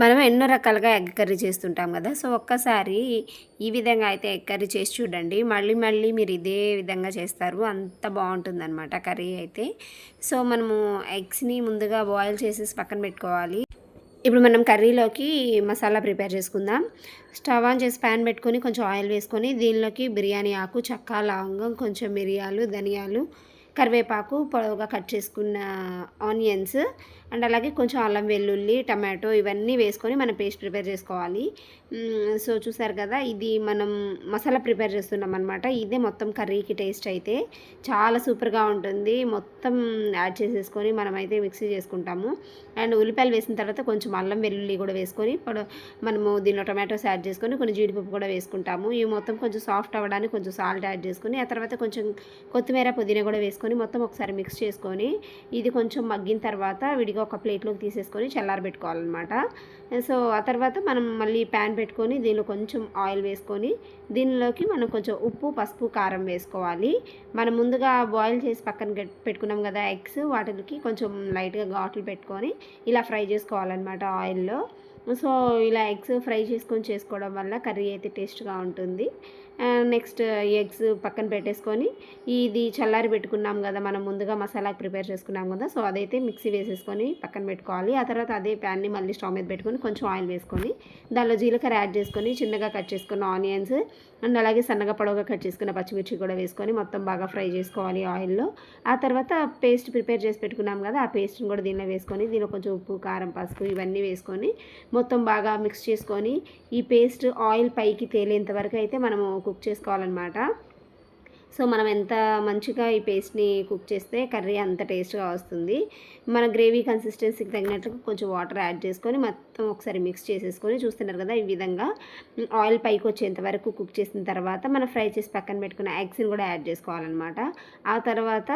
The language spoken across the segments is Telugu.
మనం ఎన్నో రకాలుగా ఎగ్ కర్రీ చేస్తుంటాం కదా. సో ఒక్కసారి ఈ విధంగా అయితే ఎగ్ కర్రీ చేసి చూడండి. మళ్ళీ మళ్ళీ మీరు ఇదే విధంగా చేస్తారు. అంత బాగుంటుందన్నమాట కర్రీ అయితే. సో మనము ఎగ్స్ని ముందుగా బాయిల్ చేసేసి పక్కన పెట్టుకోవాలి. ఇప్పుడు మనం కర్రీలోకి మసాలా ప్రిపేర్ చేసుకుందాం. స్టవ్ ఆన్ చేసి ప్యాన్ పెట్టుకొని కొంచెం ఆయిల్ వేసుకొని దీనిలోకి బిర్యానీ ఆకు చక్క లవంగం కొంచెం మిరియాలు ధనియాలు కరివేపాకు పొడవుగా కట్ చేసుకున్న ఆనియన్స్ అండ్ అలాగే కొంచెం అల్లం వెల్లుల్లి టమాటో ఇవన్నీ వేసుకొని మనం పేస్ట్ ప్రిపేర్ చేసుకోవాలి. సో చూసారు కదా ఇది మనం మసాలా ప్రిపేర్ చేస్తున్నాం అనమాట ఇదే మొత్తం కర్రీకి టేస్ట్ అయితే చాలా సూపర్గా ఉంటుంది. మొత్తం యాడ్ చేసేసుకొని మనమైతే మిక్సీ చేసుకుంటాము. అండ్ ఉల్లిపాయలు వేసిన తర్వాత కొంచెం అల్లం వెల్లుల్లి కూడా వేసుకొని మనము దీనిలో టొమాటోస్ యాడ్ చేసుకొని కొన్ని జీడిపప్పు కూడా వేసుకుంటాము. ఇవి మొత్తం కొంచెం సాఫ్ట్ అవ్వడానికి కొంచెం సాల్ట్ యాడ్ చేసుకొని ఆ తర్వాత కొంచెం కొత్తిమీర పుదీనా కూడా వేసుకొని మొత్తం ఒకసారి మిక్స్ చేసుకొని ఇది కొంచెం మగ్గిన తర్వాత విడిగా ఒక ప్లేట్లోకి తీసేసుకొని చల్లారబెట్టుకోవాలన్నమాట సో ఆ తర్వాత మనం మళ్ళీ ప్యాన్ పెట్టుకొని దీనిలో కొంచెం ఆయిల్ వేసుకొని దీనిలోకి మనం కొంచెం ఉప్పు పసుపు కారం వేసుకోవాలి. మనం ముందుగా బాయిల్ చేసి పక్కన పెట్టుకున్నాం కదా ఎగ్స్ వాటికి కొంచెం లైట్గా ఘాట్లు పెట్టుకొని ఇలా ఫ్రై చేసుకోవాలన్నమాట ఆయిల్లో. సో ఇలా ఎగ్స్ ఫ్రై చేసుకొని చేసుకోవడం వల్ల కర్రీ అయితే టేస్ట్గా ఉంటుంది. నెక్స్ట్ ఎగ్స్ పక్కన పెట్టేసుకొని ఇది చల్లారి పెట్టుకున్నాం కదా మనం ముందుగా మసాలా ప్రిపేర్ చేసుకున్నాం కదా సో అదైతే మిక్సీ వేసేసుకొని పక్కన పెట్టుకోవాలి. ఆ తర్వాత అదే ప్యాన్ని మళ్ళీ స్టవ్ మీద పెట్టుకొని కొంచెం ఆయిల్ వేసుకొని దానిలో జీలకర్ర యాడ్ చేసుకొని చిన్నగా కట్ చేసుకున్న ఆనియన్స్ అండ్ అలాగే సన్నగా పొడవుగా కట్ చేసుకున్న పచ్చిమిర్చి కూడా వేసుకొని మొత్తం బాగా ఫ్రై చేసుకోవాలి ఆయిల్లో. ఆ తర్వాత పేస్ట్ ప్రిపేర్ చేసి పెట్టుకున్నాం కదా ఆ పేస్ట్ని కూడా దీనిలో వేసుకొని దీనిలో కొంచెం ఉప్పు కారం పసుపు ఇవన్నీ వేసుకొని మొత్తం బాగా మిక్స్ చేసుకొని ఈ పేస్ట్ ఆయిల్ పైకి తేలేంత వరకు అయితే మనము కుక్ చేసుకోవాలన్నమాట. సో మనం ఎంత మంచిగా ఈ పేస్ట్ని కుక్ చేస్తే కర్రీ అంత టేస్ట్గా వస్తుంది. మన గ్రేవీ కన్సిస్టెన్సీకి తగినట్లుగా కొంచెం వాటర్ యాడ్ చేసుకొని మొత్తం ఒకసారి మిక్స్ చేసేసుకొని చూస్తున్నారు కదా ఈ విధంగా ఆయిల్ పైకి వచ్చేంత వరకు కుక్ చేసిన తర్వాత మనం ఫ్రై చేసి పక్కన పెట్టుకున్న ఎగ్స్ని కూడా యాడ్ చేసుకోవాలన్నమాట. ఆ తర్వాత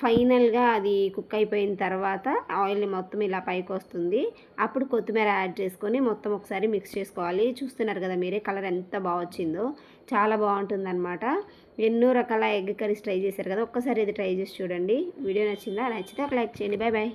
ఫైనల్గా అది కుక్ అయిపోయిన తర్వాత ఆయిల్ మొత్తం ఇలా పైకి వస్తుంది. అప్పుడు కొత్తిమీర యాడ్ చేసుకొని మొత్తం ఒకసారి మిక్స్ చేసుకోవాలి. చూస్తున్నారు కదా మీరే కలర్ ఎంత బాగా వచ్చిందో. చాలా బాగుంటుంది అనమాట ఎన్నో రకాల ఎగ్ కర్రీస్ ట్రై చేశారు కదా. ఒక్కసారి ఇది ట్రై చేసి చూడండి. వీడియో నచ్చిందా? నచ్చితే ఒక లైక్ చేయండి. Bye bye